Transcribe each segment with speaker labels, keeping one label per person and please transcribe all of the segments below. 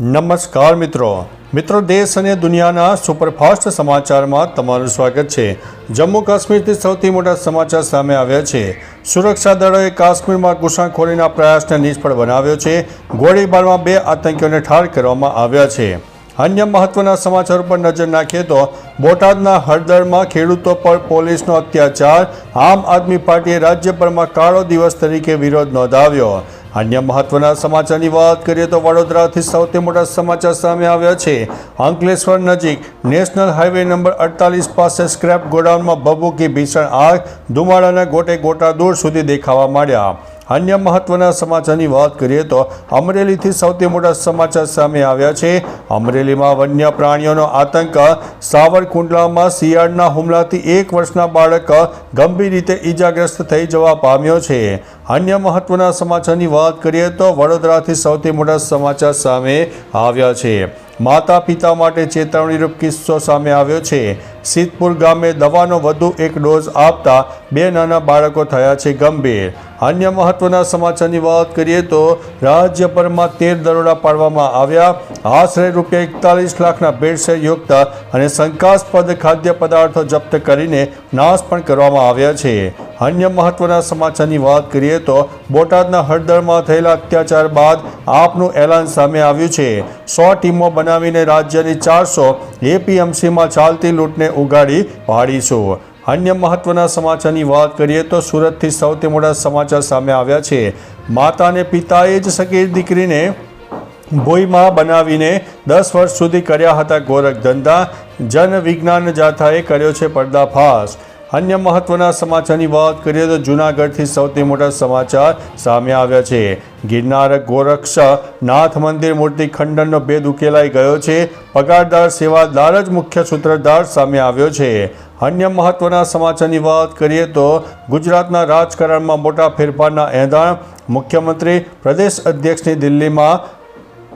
Speaker 1: નમસ્કાર મિત્રો. મિત્રો, દેશ અને દુનિયાના સુપરફાસ્ટ સમાચારમાં તમારું સ્વાગત છે. જમ્મુ કાશ્મીરથી સૌથી મોટા સમાચાર સામે આવ્યા છે. સુરક્ષા દળોએ કાશ્મીરમાં ઘૂસણખોરીના પ્રયાસને નિષ્ફળ બનાવ્યો છે. ગોળીબારમાં બે આતંકીઓને ઠાર કરવામાં આવ્યા છે. અન્ય મહત્વના સમાચાર પર નજર નાખીએ તો બોટાદના હળદરમાં ખેડૂતો પર પોલીસનો અત્યાચાર. આમ આદમી પાર્ટીએ રાજ્યભરમાં કાળો દિવસ તરીકે વિરોધ નોંધાવ્યો. અન્ય મહત્વના સમાચારની વાત કરીએ તો વડોદરાથી સૌથી મોટા સમાચાર સામે આવ્યા છે. અંકલેશ્વર નજીક નેશનલ હાઈવે નંબર અડતાલીસ પાસે સ્ક્રેપ ગોડાઉનમાં ભભૂકી ભીષણ આગ, ધુમાડાના ગોટે ગોટા દૂર સુધી દેખાવા માંડ્યા. અન્ય મહત્વના સમાચારની વાત કરીએ તો અમરેલીથી સૌથી મોટા સમાચાર સામે આવ્યા છે. અમરેલીમાં વન્ય પ્રાણીઓનો આતંક. સાવરકુંડલામાં શિયાળના હુમલાથી એક વર્ષના બાળક ગંભીર રીતે ઈજાગ્રસ્ત થઈ જવા પામ્યો છે. અન્ય મહત્વના સમાચારની વાત કરીએ તો વડોદરાથી સૌથી મોટા સમાચાર સામે આવ્યા છે. માતા પિતા માટે ચેતવણીરૂપ કિસ્સો સામે આવ્યો છે. સિદ્ધપુર ગામે દવાનો વધુ એક ડોઝ આપતા બે નાના બાળકો થયા છે ગંભીર. અન્ય મહત્વના સમાચારની વાત કરીએ તો રાજ્યભરમાં તેર દરોડા પાડવામાં આવ્યા. આશરે રૂપિયા એકતાલીસ લાખના ભેળસેળ યોગતા અને શંકાસ્પદ ખાદ્ય પદાર્થો જપ્ત કરીને નાશ પણ કરવામાં આવ્યા છે. અન્ય મહત્વના સમાચારની વાત કરીએ તો બોટાદના હળદરમાં થયેલા અત્યાચાર બાદ આપનું એલાન સામે આવ્યું છે. સો ટીમો બનાવીને રાજ્યની ચારસો એપીએમસીમાં ચાલતી લૂંટને ઉગાડી પાડીશું. અન્ય મહત્વના સમાચારની વાત કરીએ તો સુરતથી સૌથી મોટા સમાચાર સામે આવ્યા છે. માતા અને પિતાએ જ સગીર દીકરીને ભોઈમાં બનાવીને દસ વર્ષ સુધી કર્યા હતા ગોરખ ધંધા. જન વિજ્ઞાન જાથાએ કર્યો છે પર્દાફાશ. અન્ય મહત્વના સમાચારની વાત કરીએ તો જૂનાગઢથી સૌથી મોટા સમાચાર સામે આવ્યા છે. ગિરનાર ગોરક્ષ નાથ મંદિર મૂર્તિ ખંડનનો ભેદ ઉકેલાઈ ગયો છે. પગારદાર, સેવાદાર જ મુખ્ય સૂત્રધાર સામે આવ્યો છે. અન્ય મહત્વના સમાચારની વાત કરીએ તો ગુજરાતના રાજકારણમાં મોટા ફેરફારના એંધાણ મુખ્યમંત્રી પ્રદેશ અધ્યક્ષની દિલ્હીમાં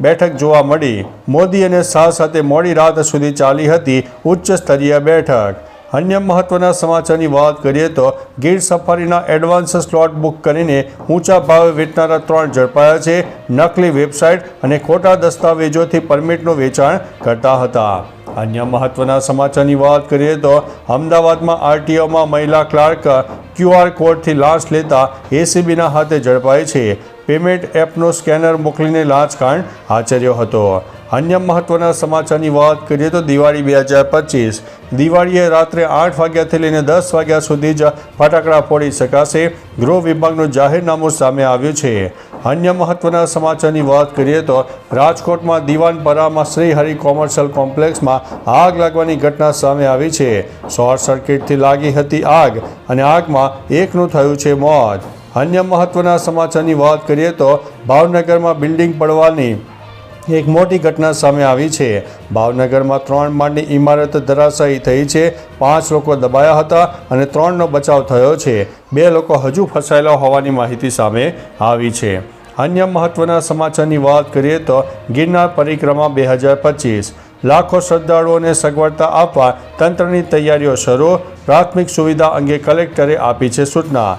Speaker 1: બેઠક જોવા મળી. મોદી અને શાહ સાથે મોડી રાત સુધી ચાલી હતી ઉચ્ચ સ્તરીય બેઠક. અન્ય મહત્વના સમાચારની વાત કરીએ તો ગીર સફારીના એડવાન્સ સ્લોટ બુક કરીને ઊંચા ભાવે વેચનારા ત્રણ ઝડપાયા છે. નકલી વેબસાઇટ અને ખોટા દસ્તાવેજોથી પરમિટનું વેચાણ કરતા હતા. અન્ય મહત્વના સમાચારની વાત કરીએ તો અમદાવાદમાં આરટીઓમાં મહિલા ક્લાર્ક ક્યુઆર કોડથી લાંચ લેતા એસીબીના હાથે ઝડપાઈ છે. પેમેન્ટ એપનો સ્કેનર મોકલીને લાંચકાંડ આચર્યો હતો. અન્ય મહત્વના સમાચારની વાત કરીએ તો દિવાળી બે હજાર પચીસ. દિવાળીએ રાત્રે આઠ વાગ્યાથી લઈને દસ વાગ્યા સુધી જ ફટાકડા ફોડી શકાશે. ગૃહ વિભાગનું જાહેરનામું સામે આવ્યું છે. અન્ય મહત્વના સમાચારની વાત કરીએ તો રાજકોટમાં દિવાનપરામાં શ્રી હરિ કોમર્શિયલ કોમ્પ્લેક્સમાં આગ લાગવાની ઘટના સામે આવી છે. શોર્ટ સર્કિટથી લાગી હતી આગ અને આગમાં એકનું થયું છે મોત. અન્ય મહત્વના સમાચારની વાત કરીએ તો ભાવનગરમાં બિલ્ડિંગ પડવાની એક મોટી ઘટના સામે આવી છે. ભાવનગરમાં ત્રણ માળની ઇમારત ધરાશાયી થઈ છે. પાંચ લોકો દબાયા હતા અને ત્રણનો બચાવ થયો છે. બે લોકો હજુ ફસાયેલા હોવાની માહિતી સામે આવી છે. અન્ય મહત્વના સમાચારની વાત કરીએ તો ગિરનાર પરિક્રમા બે હજાર પચીસ. લાખો શ્રદ્ધાળુઓને સગવડતા આપવા તંત્રની તૈયારીઓ શરૂ. પ્રાથમિક સુવિધા અંગે કલેક્ટરે આપી છે સૂચના.